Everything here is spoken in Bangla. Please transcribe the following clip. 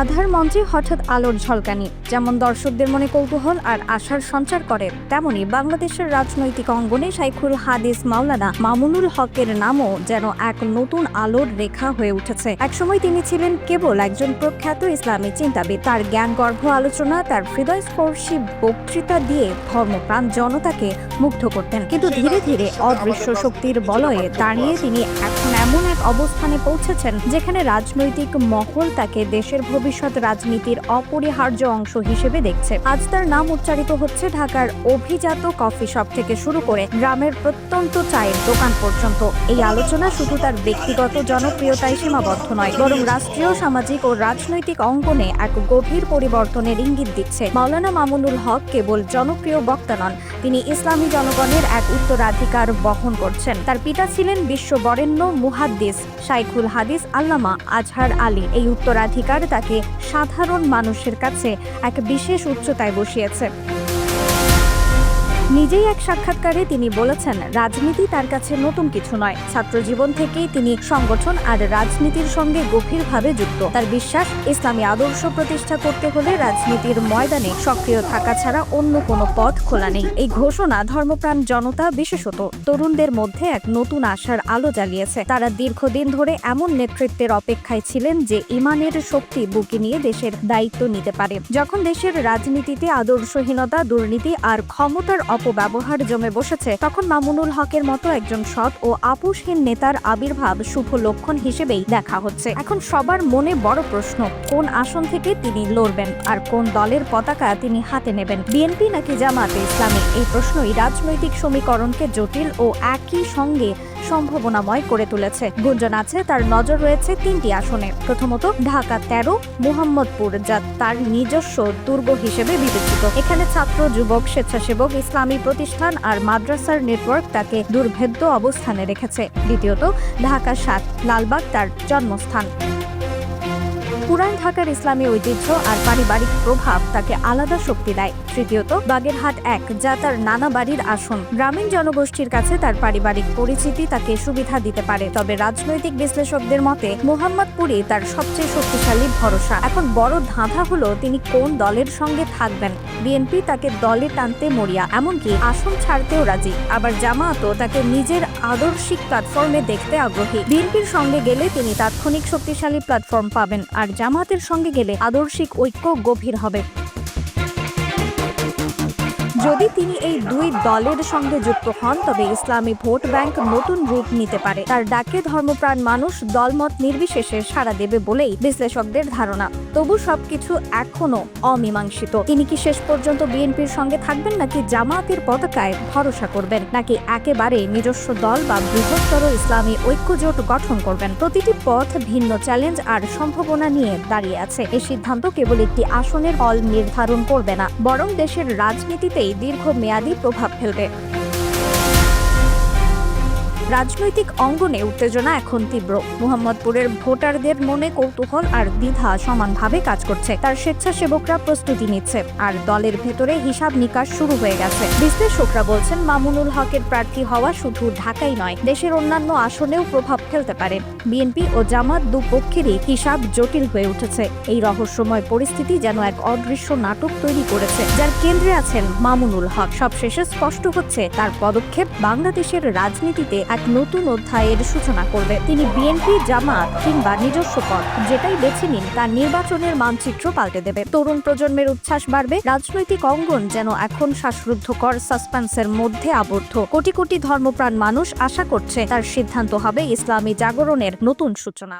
আধার মঞ্চে হঠাৎ আলোর ঝলকানি। যেমন দর্শকদের মনে কৌতূহল আর আশার সঞ্চার করে, তেমনি বাংলাদেশের রাজনৈতিক অঙ্গনে সাইখুল হাদিস মাওলানা মামুনুল হকের নামও যেন এক নতুন আলোর রেখা হয়ে উঠেছে। একসময় তিনি ছিলেন কেবল একজন প্রখ্যাত ইসলামী চিন্তাবিদ। তার জ্ঞানগর্ভ আলোচনা, তার হৃদয়স্পর্শী বক্তৃতা দিয়ে ধর্মপ্রাণ জনতাকে মুগ্ধ করতেন। কিন্তু ধীরে ধীরে অদৃশ্য শক্তির বলয়ে দাঁড়িয়ে তিনি এখন এমন এক অবস্থানে পৌঁছেছেন, যেখানে রাজনৈতিক মহল তাকে দেশের ভবিষ্যৎ রাজনীতির অপরিহার্য অংশ হিসেবে দেখছে। আজ তার নাম উচ্চারিত হচ্ছে ঢাকার অভিজাত কফি শপ থেকে শুরু করে গ্রামের প্রত্যন্ত চায়ের দোকান পর্যন্ত। এই আলোচনা শুধু তার ব্যক্তিগত জনপ্রিয়তায় সীমাবদ্ধ নয়, বরং রাষ্ট্রীয়, সামাজিক ও রাজনৈতিক অঙ্গনে এক গভীর পরিবর্তনের ইঙ্গিত দিচ্ছে। মাওলানা মামুনুল হক কেবল জনপ্রিয় বক্তা নন, তিনি ইসলামী জনগণের এক উত্তরাধিকার বহন করছেন। তার পিতা ছিলেন বিশ্ব বরেণ্য মুহাদ্দিস শাইখুল হাদিস আল্লামা আজহার আলী। এই উত্তরাধিকার তাকে সাধারণ মানুষের কাছে এক বিশেষ উচ্চতায় বসিয়েছে। নিজেই এক সাক্ষাৎকারে তিনি বলেছেন, রাজনীতি তার কাছে নতুন কিছু নয়। ছাত্র জীবন থেকেই তিনি সংগঠন আর রাজনীতির সঙ্গে গভীরভাবে যুক্ত। তার বিশ্বাস, ইসলামী আদর্শ প্রতিষ্ঠা করতে হলে রাজনীতির ময়দানে সক্রিয় থাকা ছাড়া অন্য কোনো পথ খোলা নেই। এই ঘোষণা ধর্মপ্রাণ জনতা বিশেষত তরুণদের মধ্যে এক নতুন আশার আলো জ্বালিয়েছে তারা দীর্ঘদিন ধরে এমন নেতৃত্বের অপেক্ষায় ছিলেন যে ইমানের শক্তি বুকে নিয়ে দেশের দায়িত্ব নিতে পারে। যখন দেশের রাজনীতিতে আদর্শহীনতা, দুর্নীতি আর ক্ষমতার অপব্যবহার জমে বসেছে, তখন মামুনুল হকের মতো একজন সৎ ও আপুসহীন নেতার আবির্ভাব শুভ লক্ষণ হিসেবেই দেখা হচ্ছে। এখন সবার মনে বড় প্রশ্ন, কোন আসন থেকে তিনি লড়বেন আর কোন দলের পতাকা তিনি হাতে নেবেন? বিএনপি নাকি জামাতে ইসলামী? এই প্রশ্নই রাজনৈতিক সমীকরণকে জটিল ও একই সঙ্গে সম্ভাবনাময় করে তুলেছে। গুঞ্জন আছে, তার নজর রয়েছে তিনটি আসনে। প্রথমত, ঢাকা তেরো, মোহাম্মদপুর যা তার নিজস্ব দুর্গ হিসেবে বিবেচিত। এখানে ছাত্র, যুবক, স্বেচ্ছাসেবক, ইসলামী প্রতিষ্ঠান আর মাদ্রাসার নেটওয়ার্ক তাকে দুর্ভেদ্য অবস্থানে রেখেছে। দ্বিতীয়ত, ঢাকা সাত, লালবাগ তার জন্মস্থান। পুরান ঢাকার ইসলামী ঐতিহ্য আর পারিবারিক প্রভাব তাকে আলাদা শক্তি দেয়। তৃতীয়ত, বাগেরহাট এক, যা তার নানা বাড়ির আসন। গ্রামীণ জনগোষ্ঠীর কাছে তার পারিবারিক পরিচিতি তাকে সুবিধা দিতে পারে। তবে রাজনৈতিক বিশ্লেষকদের মতে মোহাম্মদপুরই তার সবচেয়ে শক্তিশালী ভরসা। এখন বড় ধাঁধা হলো তিনি কোন দলের সঙ্গে থাকবেন। বিএনপি তাকে দলে টানতে মরিয়া, এমনকি আসন ছাড়তেও রাজি। আবার জামায়াতও তাকে নিজের আদর্শিক প্ল্যাটফর্মে দেখতে আগ্রহী। বিএনপির সঙ্গে গেলে তিনি তাৎক্ষণিক শক্তিশালী প্ল্যাটফর্ম পাবেন। আর জামায়াতের সঙ্গে গেলে আদর্শিক ঐক্য গভীর হবে। যদি তিনি এই দুই দলের সঙ্গে যুক্ত হন, তবে ইসলামী ভোট ব্যাংক নতুন রূপ নিতে পারে। তার ডাকে ধর্মপ্রাণ মানুষ দলমত নির্বিশেষে সাড়া দেবে বলেই বিশ্লেষকদের ধারণা। তবু সবকিছু এখনও অমীমাংসিত। তিনি কি শেষ পর্যন্ত বিএনপির সঙ্গে থাকবেন নাকি জামায়াতের পতাকায় ভরসা করবেন? নাকি একেবারে নিজস্ব দল বা বৃহত্তর ইসলামী ঐক্যজোট গঠন করবেন? প্রতিটি পথ ভিন্ন চ্যালেঞ্জ আর সম্ভাবনা নিয়ে দাঁড়িয়ে আছে। এই সিদ্ধান্ত কেবল একটি আসনের ফল নির্ধারণ করবে না, বরং দেশের রাজনীতিতেই দীর্ঘমেয়াদী প্রভাব ফেলবে। রাজনৈতিক অঙ্গনে উত্তেজনা এখন তীব্র। মোহাম্মদপুরের ভোটারদের মনে কৌতূহল আর দ্বিধা সমানভাবে কাজ করছে। তার স্বেচ্ছাসেবকরা প্রস্তুতি নিচ্ছে আর দলের ভেতরে হিসাব নিকাশ শুরু হয়ে গেছে। বিশ্লেষকরা বলছেন, মামুনুল হকের প্রার্থী হওয়া শুধু ঢাকাই নয়, দেশের অন্যান্য আসনেও প্রভাব ফেলতে পারে। বিএনপি ও জামাত দুপক্ষেরই হিসাব জটিল হয়ে উঠেছে। এই রহস্যময় পরিস্থিতি যেন এক অদৃশ্য নাটক তৈরি করেছে। যার কেন্দ্রে আছেন মামুনুল হক। সবশেষে স্পষ্ট হচ্ছে, তার পদক্ষেপ বাংলাদেশের রাজনীতিতে এক নতুন অধ্যায়ের সূচনা করবে। তিনি বিএনপি, জামাত কিংবা নিজস্ব পথ যেটাই বেছে নিন, তার নির্বাচনের মানচিত্র পাল্টে দেবে। তরুণ প্রজন্মের উচ্ছ্বাস বাড়বে, রাজনৈতিক অঙ্গন যেন এখন শ্বাসরুদ্ধকর, সাসপেন্সের মধ্যে আবদ্ধ। কোটি কোটি ধর্মপ্রাণ মানুষ আশা করছে তার সিদ্ধান্ত হবে ইসলামী জাগরণের নতুন সূচনা।